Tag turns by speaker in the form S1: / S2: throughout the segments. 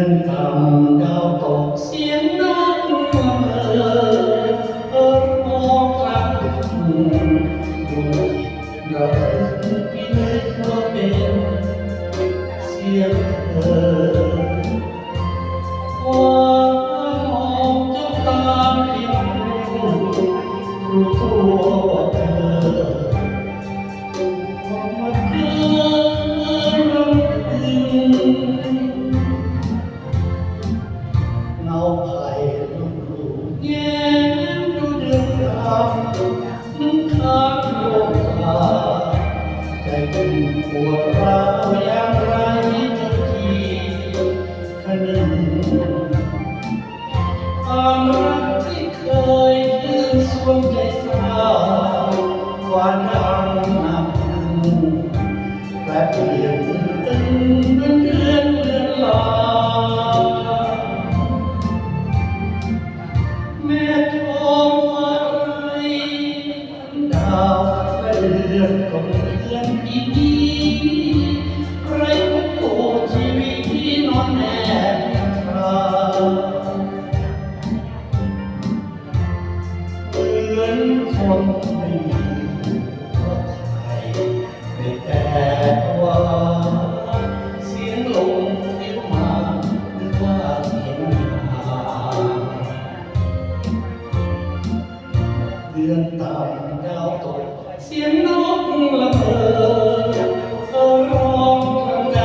S1: อนต่ำดาวตกเสียงนกละเมอเออมองกลับดวงจิตเราถึงพิลึกว่าเป็นเสียงเธอ ปวดร้าวย่าง อนคนไม่มีหัวใจได้แต่ว่าเสียงลมที่มาว่าเสียงหาเดือนต่ำดาวตกเสียงนกละเมอเธอร้องทางใจ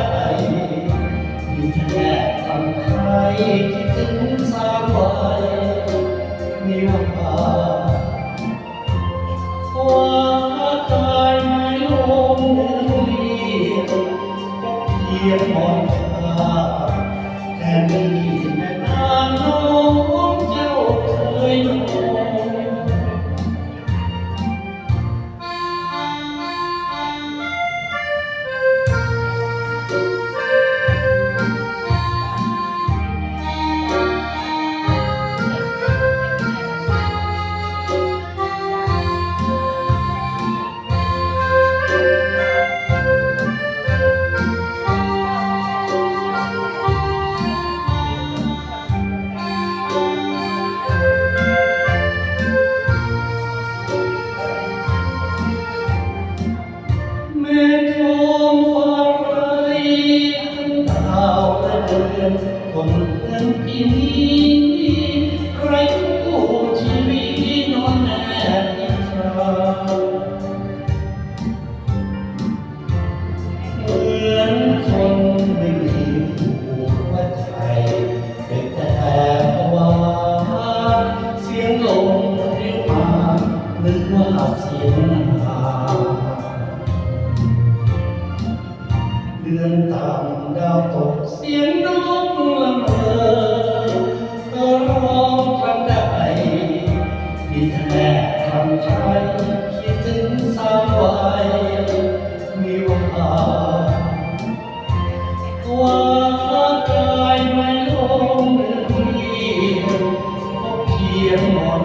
S1: มีแค่คำใครคิดถึงสาวไว้มีว่ว่าตายไม่ลงเรียน เพียงมองข้าแค่นี้แ Thank you. ดือนต่ำดาวตกเสียงนกลำเพอร้องครั้งใดที่แท้คำชายคิดถึงสาววัยมีหวานว่ากายไม่ลงเงินเรียวเพียงมอง